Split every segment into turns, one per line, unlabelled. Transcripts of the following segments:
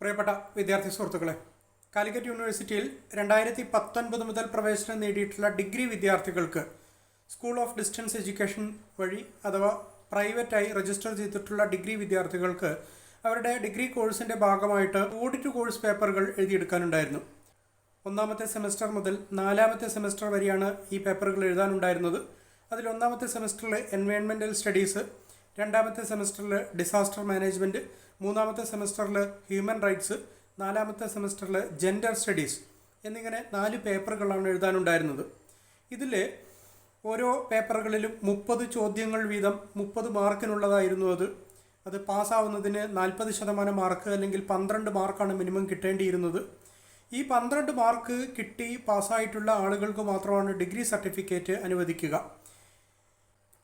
പ്രിയപ്പെട്ട വിദ്യാർത്ഥി സുഹൃത്തുക്കളെ കാലിക്കറ്റ് യൂണിവേഴ്സിറ്റിയിൽ രണ്ടായിരത്തി പത്തൊൻപത് മുതൽ പ്രവേശനം നേടിയിട്ടുള്ള ഡിഗ്രി വിദ്യാർത്ഥികൾക്ക് സ്കൂൾ ഓഫ് ഡിസ്റ്റൻസ് എഡ്യൂക്കേഷൻ വഴി അഥവാ പ്രൈവറ്റായി രജിസ്റ്റർ ചെയ്തിട്ടുള്ള ഡിഗ്രി വിദ്യാർത്ഥികൾക്ക് അവരുടെ ഡിഗ്രി കോഴ്സിന്റെ ഭാഗമായിട്ട് ഓഡിറ്റ് കോഴ്സ് പേപ്പറുകൾ എഴുതിയെടുക്കാനുണ്ടായിരുന്നു. ഒന്നാമത്തെ സെമസ്റ്റർ മുതൽ നാലാമത്തെ സെമസ്റ്റർ വരെയാണ് ഈ പേപ്പറുകൾ എഴുതാനുണ്ടായിരുന്നത്. അതിൽ ഒന്നാമത്തെ സെമസ്റ്ററിലെ എൻവയോൺമെന്റൽ സ്റ്റഡീസ് രണ്ടാമത്തെ സെമസ്റ്ററിൽ ഡിസാസ്റ്റർ മാനേജ്മെന്റ് മൂന്നാമത്തെ സെമസ്റ്ററിൽ ഹ്യൂമൻ റൈറ്റ്സ് നാലാമത്തെ സെമസ്റ്ററിൽ ജെൻഡർ സ്റ്റഡീസ് എന്നിങ്ങനെ നാല് പേപ്പറുകളാണ് എഴുതാനുണ്ടായിരുന്നത്. ഇതിൽ ഓരോ പേപ്പറുകളിലും മുപ്പത് ചോദ്യങ്ങൾ വീതം മുപ്പത് മാർക്കിനുള്ളതായിരുന്നു അത്. അത് പാസ്സാവുന്നതിന് നാൽപ്പത് ശതമാനം മാർക്ക് അല്ലെങ്കിൽ പന്ത്രണ്ട് മാർക്കാണ് മിനിമം കിട്ടേണ്ടിയിരുന്നത്. ഈ പന്ത്രണ്ട് മാർക്ക് കിട്ടി പാസ്സായിട്ടുള്ള ആളുകൾക്ക് മാത്രമാണ് ഡിഗ്രി സർട്ടിഫിക്കറ്റ് അനുവദിക്കുക.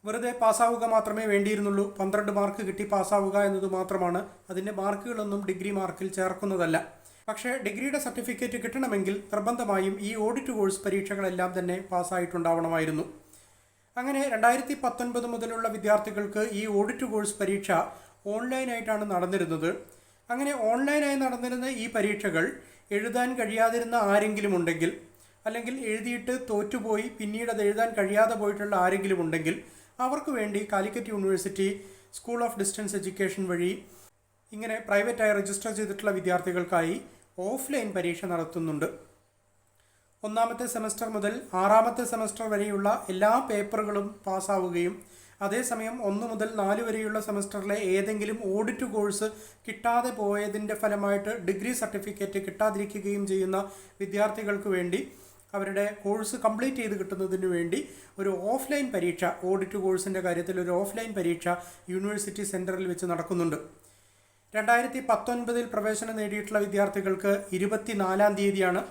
വെറുതെ പാസ്സാവുക മാത്രമേ വേണ്ടിയിരുന്നുള്ളൂ. പന്ത്രണ്ട് മാർക്ക് കിട്ടി പാസ്സാവുക എന്നത് മാത്രമാണ്. അതിന്റെ മാർക്കുകളൊന്നും ഡിഗ്രി മാർക്കിൽ ചേർക്കുന്നതല്ല. പക്ഷേ ഡിഗ്രിയുടെ സർട്ടിഫിക്കറ്റ് കിട്ടണമെങ്കിൽ നിർബന്ധമായും ഈ ഓഡിറ്റ് കോഴ്സ് പരീക്ഷകളെല്ലാം തന്നെ പാസ്സായിട്ടുണ്ടാവണമായിരുന്നു. അങ്ങനെ രണ്ടായിരത്തി പത്തൊൻപത് മുതലുള്ള വിദ്യാർത്ഥികൾക്ക് ഈ ഓഡിറ്റ് കോഴ്സ് പരീക്ഷ ഓൺലൈനായിട്ടാണ് നടന്നിരുന്നത്. അങ്ങനെ ഓൺലൈനായി നടന്നിരുന്ന ഈ പരീക്ഷകൾ എഴുതാൻ കഴിയാതിരുന്ന ആരെങ്കിലും ഉണ്ടെങ്കിൽ അല്ലെങ്കിൽ എഴുതിയിട്ട് തോറ്റുപോയി പിന്നീട് അത് എഴുതാൻ കഴിയാതെ പോയിട്ടുള്ള ആരെങ്കിലും ഉണ്ടെങ്കിൽ അവർക്ക് വേണ്ടി Calicut university school of distance education വഴി ഇങ്ങനെ പ്രൈവറ്റായി രജിസ്റ്റർ ചെയ്തിട്ടുള്ള വിദ്യാർത്ഥികൾക്കായി ഓഫ്ലൈൻ പരീക്ഷ നടത്തുന്നുണ്ട്. ഒന്നാമത്തെ സെമസ്റ്റർ മുതൽ ആറാമത്തെ സെമസ്റ്റർ വരെയുള്ള എല്ലാ പേപ്പറുകളും പാസ്സാവുകയും അതേസമയം ഒന്ന് മുതൽ നാല് വരെയുള്ള സെമസ്റ്ററിലെ ഏതെങ്കിലും ഓഡിറ്റ് കോഴ്സ് കിട്ടാതെ പോയതിന്റെ ഫലമായിട്ട് ഡിഗ്രി സർട്ടിഫിക്കറ്റ് കിട്ടാതിരിക്കുകയും ചെയ്യുന്ന വിദ്യാർത്ഥികൾക്ക് വേണ്ടി അവരുടെ കോഴ്സ് കംപ്ലീറ്റ് ചെയ്ത് കിട്ടുന്നതിന് വേണ്ടി ഒരു ഓഫ്ലൈൻ പരീക്ഷ ഓഡിറ്റ് കോഴ്സിന്റെ കാര്യത്തിൽ ഒരു ഓഫ്ലൈൻ പരീക്ഷ യൂണിവേഴ്സിറ്റി സെന്ററിൽ വെച്ച് നടക്കുന്നുണ്ട്. രണ്ടായിരത്തി പത്തൊൻപതിൽ പ്രവേശനം നേടിയിട്ടുള്ള വിദ്യാർത്ഥികൾക്ക് ഇരുപത്തിനാലാം തീയതിയാണ്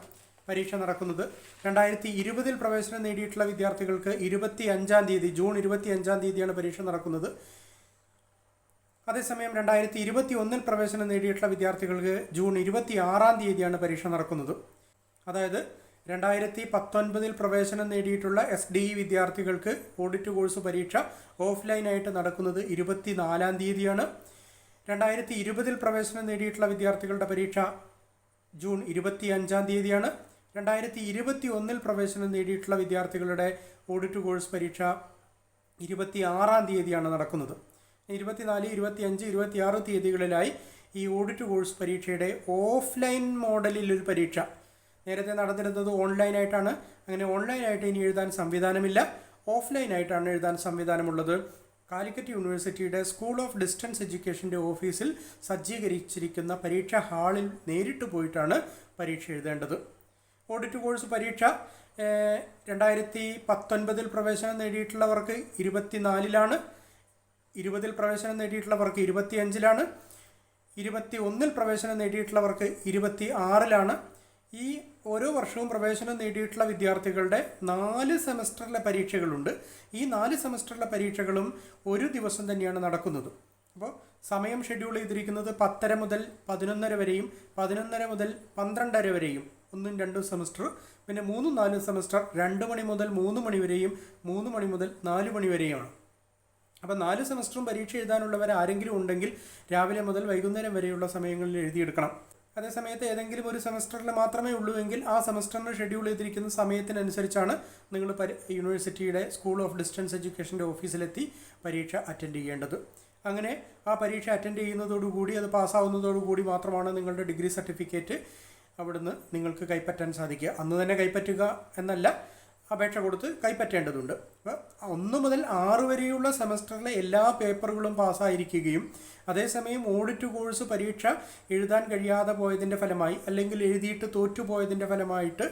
പരീക്ഷ നടക്കുന്നത്. രണ്ടായിരത്തി ഇരുപതിൽ പ്രവേശനം നേടിയിട്ടുള്ള വിദ്യാർത്ഥികൾക്ക് ഇരുപത്തി അഞ്ചാം തീയതി ജൂൺ ഇരുപത്തി അഞ്ചാം തീയതിയാണ് പരീക്ഷ നടക്കുന്നത്. അതേസമയം രണ്ടായിരത്തി ഇരുപത്തി ഒന്നിൽ പ്രവേശനം നേടിയിട്ടുള്ള വിദ്യാർത്ഥികൾക്ക് ജൂൺ ഇരുപത്തി ആറാം തീയതിയാണ് പരീക്ഷ നടക്കുന്നത്. അതായത് രണ്ടായിരത്തി പത്തൊൻപതിൽ പ്രവേശനം നേടിയിട്ടുള്ള എസ് ഡി ഇ വിദ്യാർത്ഥികൾക്ക് ഓഡിറ്റ് കോഴ്സ് പരീക്ഷ ഓഫ്ലൈനായിട്ട് നടക്കുന്നത് ഇരുപത്തിനാലാം തീയതിയാണ്. രണ്ടായിരത്തി ഇരുപതിൽ പ്രവേശനം നേടിയിട്ടുള്ള വിദ്യാർത്ഥികളുടെ പരീക്ഷ ജൂൺ ഇരുപത്തി അഞ്ചാം തീയതിയാണ്. രണ്ടായിരത്തി ഇരുപത്തി ഒന്നിൽ പ്രവേശനം നേടിയിട്ടുള്ള വിദ്യാർത്ഥികളുടെ ഓഡിറ്റ് കോഴ്സ് പരീക്ഷ ഇരുപത്തി ആറാം തീയതിയാണ് നടക്കുന്നത്. ഇരുപത്തിനാല് ഇരുപത്തി അഞ്ച് ഇരുപത്തി ആറ് തീയതികളിലായി ഈ ഓഡിറ്റ് കോഴ്സ് പരീക്ഷയുടെ ഓഫ്ലൈൻ മോഡലിൽ ഒരു പരീക്ഷ നേരത്തെ നടന്നിരുന്നത് ഓൺലൈനായിട്ടാണ്. അങ്ങനെ ഓൺലൈനായിട്ട് ഇനി എഴുതാൻ സംവിധാനമില്ല. ഓഫ്ലൈനായിട്ടാണ് എഴുതാൻ സംവിധാനമുള്ളത്. കാലിക്കറ്റ് യൂണിവേഴ്സിറ്റിയുടെ സ്കൂൾ ഓഫ് ഡിസ്റ്റൻസ് എഡ്യൂക്കേഷന്റെ ഓഫീസിൽ സജ്ജീകരിച്ചിരിക്കുന്ന പരീക്ഷാ ഹാളിൽ നേരിട്ട് പോയിട്ടാണ് പരീക്ഷ എഴുതേണ്ടത്. ഓഡിറ്റ് കോഴ്സ് പരീക്ഷ രണ്ടായിരത്തി പത്തൊൻപതിൽ പ്രവേശനം നേടിയിട്ടുള്ളവർക്ക് ഇരുപത്തിനാലിലാണ്. ഇരുപതിൽ പ്രവേശനം നേടിയിട്ടുള്ളവർക്ക് ഇരുപത്തിയഞ്ചിലാണ്. ഇരുപത്തി ഒന്നിൽ പ്രവേശനം നേടിയിട്ടുള്ളവർക്ക് ഇരുപത്തി ആറിലാണ് ഈ ഓരോ വർഷവും പ്രവേശനം നേടിയിട്ടുള്ള വിദ്യാർത്ഥികളുടെ നാല് സെമസ്റ്ററിലെ പരീക്ഷകളുണ്ട്. ഈ നാല് സെമസ്റ്ററിലെ പരീക്ഷകളും ഒരു ദിവസം തന്നെയാണ് നടക്കുന്നത്. അപ്പോൾ സമയം ഷെഡ്യൂൾ ചെയ്തിരിക്കുന്നത് പത്തര മുതൽ പതിനൊന്നര വരെയും പതിനൊന്നര മുതൽ പന്ത്രണ്ടര വരെയും. ഒന്നും രണ്ടും സെമസ്റ്റർ. പിന്നെ മൂന്നും നാലും സെമസ്റ്റർ. രണ്ട് മണി മുതൽ മൂന്ന് മണി വരെയും മൂന്ന് മണി മുതൽ നാല് മണി വരെയുമാണ്. അപ്പോൾ നാല് സെമസ്റ്ററും പരീക്ഷ എഴുതാനുള്ളവർ ആരെങ്കിലും ഉണ്ടെങ്കിൽ രാവിലെ മുതൽ വൈകുന്നേരം വരെയുള്ള സമയങ്ങളിൽ എഴുതിയെടുക്കണം. അതേസമയത്ത് ഏതെങ്കിലും ഒരു സെമസ്റ്ററിൽ മാത്രമേ ഉള്ളൂ എങ്കിൽ ആ സെമസ്റ്ററിന് ഷെഡ്യൂൾ ചെയ്തിരിക്കുന്ന സമയത്തിനനുസരിച്ചാണ് നിങ്ങൾ യൂണിവേഴ്സിറ്റിയുടെ സ്കൂൾ ഓഫ് ഡിസ്റ്റൻസ് എഡ്യൂക്കേഷന്റെ ഓഫീസിലെത്തി പരീക്ഷ അറ്റൻഡ് ചെയ്യേണ്ടത്. അങ്ങനെ ആ പരീക്ഷ അറ്റൻഡ് ചെയ്യുന്നതോടുകൂടി അത് പാസ്സാവുന്നതോടുകൂടി മാത്രമാണ് നിങ്ങളുടെ ഡിഗ്രി സർട്ടിഫിക്കറ്റ് അവിടുന്ന് നിങ്ങൾക്ക് കൈപ്പറ്റാൻ സാധിക്കുക. അന്ന് തന്നെ കൈപ്പറ്റുക എന്നല്ല അപേക്ഷ കൊടുത്ത് കൈപ്പറ്റേണ്ടതുണ്ട്. ഒന്ന് മുതൽ ആറ് വരെയുള്ള സെമസ്റ്ററിലെ എല്ലാ പേപ്പറുകളും പാസ്സായിരിക്കുകയും അതേസമയം ഓഡിറ്റ് കോഴ്സ് പരീക്ഷ എഴുതാൻ കഴിയാതെ പോയതിന്റെ ഫലമായി അല്ലെങ്കിൽ എഴുതിയിട്ട് തോറ്റുപോയതിന്റെ ഫലമായിട്ട്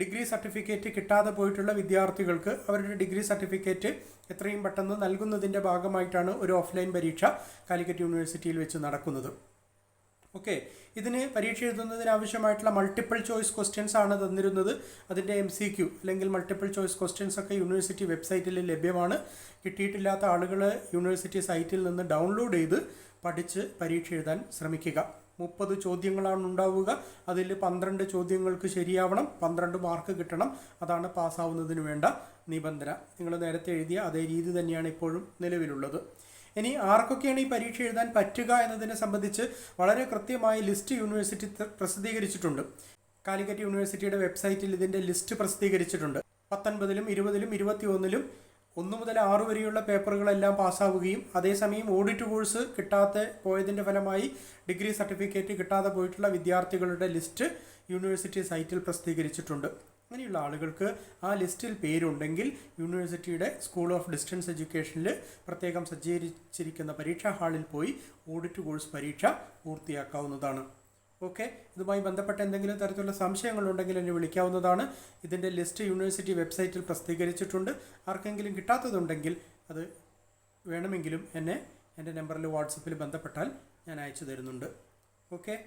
ഡിഗ്രി സർട്ടിഫിക്കറ്റ് കിട്ടാതെ പോയിട്ടുള്ള വിദ്യാർത്ഥികൾക്ക് അവരുടെ ഡിഗ്രി സർട്ടിഫിക്കറ്റ് എത്രയും പെട്ടെന്ന് നൽകുന്നതിന്റെ ഭാഗമായിട്ടാണ് ഒരു ഓഫ്ലൈൻ പരീക്ഷ കാലിക്കറ്റ് യൂണിവേഴ്സിറ്റിയിൽ വെച്ച് നടക്കുന്നത്. ഓക്കെ. ഇതിന് പരീക്ഷ എഴുതുന്നതിന് ആവശ്യമായിട്ടുള്ള മൾട്ടിപ്പിൾ ചോയ്സ് ക്വസ്റ്റ്യൻസ് ആണ് തന്നിരുന്നത്. അതിന്റെ എം സി ക്യു അല്ലെങ്കിൽ മൾട്ടിപ്പിൾ ചോയ്സ് ക്വസ്റ്റ്യൻസ് ഒക്കെ യൂണിവേഴ്സിറ്റി വെബ്സൈറ്റിൽ ലഭ്യമാണ്. കിട്ടിയിട്ടില്ലാത്ത ആളുകൾ യൂണിവേഴ്സിറ്റി സൈറ്റിൽ നിന്ന് ഡൗൺലോഡ് ചെയ്ത് പഠിച്ച് പരീക്ഷ എഴുതാൻ ശ്രമിക്കുക. മുപ്പത് ചോദ്യങ്ങളാണ് ഉണ്ടാവുക. അതിൽ പന്ത്രണ്ട് ചോദ്യങ്ങൾക്ക് ശരിയാവണം. പന്ത്രണ്ട് മാർക്ക് കിട്ടണം. അതാണ് പാസ്സാവുന്നതിന് വേണ്ട നിബന്ധന. നിങ്ങൾ നേരത്തെ എഴുതിയ അതേ രീതി തന്നെയാണ് ഇപ്പോഴും നിലവിലുള്ളത്. ഇനി ആർക്കൊക്കെയാണ് ഈ പരീക്ഷ എഴുതാൻ പറ്റുക എന്നതിനെ സംബന്ധിച്ച് വളരെ കൃത്യമായി ലിസ്റ്റ് യൂണിവേഴ്സിറ്റി പ്രസിദ്ധീകരിച്ചിട്ടുണ്ട്. കാലിക്കറ്റ് യൂണിവേഴ്സിറ്റിയുടെ വെബ്സൈറ്റിൽ ഇതിന്റെ ലിസ്റ്റ് പ്രസിദ്ധീകരിച്ചിട്ടുണ്ട്. പത്തൊൻപതിലും ഇരുപതിലും ഇരുപത്തി ഒന്നിലും ഒന്ന് മുതൽ ആറ് വരെയുള്ള പേപ്പറുകളെല്ലാം പാസ്സാവുകയും അതേസമയം ഓഡിറ്റ് കോഴ്സ് കിട്ടാതെ പോയതിന്റെ ഫലമായി ഡിഗ്രി സർട്ടിഫിക്കറ്റ് കിട്ടാതെ പോയിട്ടുള്ള വിദ്യാർത്ഥികളുടെ ലിസ്റ്റ് യൂണിവേഴ്സിറ്റി സൈറ്റിൽ പ്രസിദ്ധീകരിച്ചിട്ടുണ്ട്. അങ്ങനെയുള്ള ആളുകൾക്ക് ആ ലിസ്റ്റിൽ പേരുണ്ടെങ്കിൽ യൂണിവേഴ്സിറ്റിയുടെ സ്കൂൾ ഓഫ് ഡിസ്റ്റൻസ് എഡ്യൂക്കേഷനിൽ പ്രത്യേകം സജ്ജീകരിച്ചിരിക്കുന്ന പരീക്ഷാ ഹാളിൽ പോയി ഓഡിറ്റ് കോഴ്സ് പരീക്ഷ പൂർത്തിയാക്കാവുന്നതാണ്. ഓക്കെ? ഇതുമായി ബന്ധപ്പെട്ട എന്തെങ്കിലും തരത്തിലുള്ള സംശയങ്ങളുണ്ടെങ്കിൽ എന്നെ വിളിക്കാവുന്നതാണ്. ഇതിന്റെ ലിസ്റ്റ് യൂണിവേഴ്സിറ്റി വെബ്സൈറ്റിൽ പ്രസിദ്ധീകരിച്ചിട്ടുണ്ട്. ആർക്കെങ്കിലും കിട്ടാത്തതുണ്ടെങ്കിൽ അത് വേണമെങ്കിലും എന്നെ എന്റെ നമ്പറിൽ വാട്സപ്പിൽ ബന്ധപ്പെട്ടാൽ ഞാൻ അയച്ചു തരുന്നുണ്ട്. ഓക്കെ?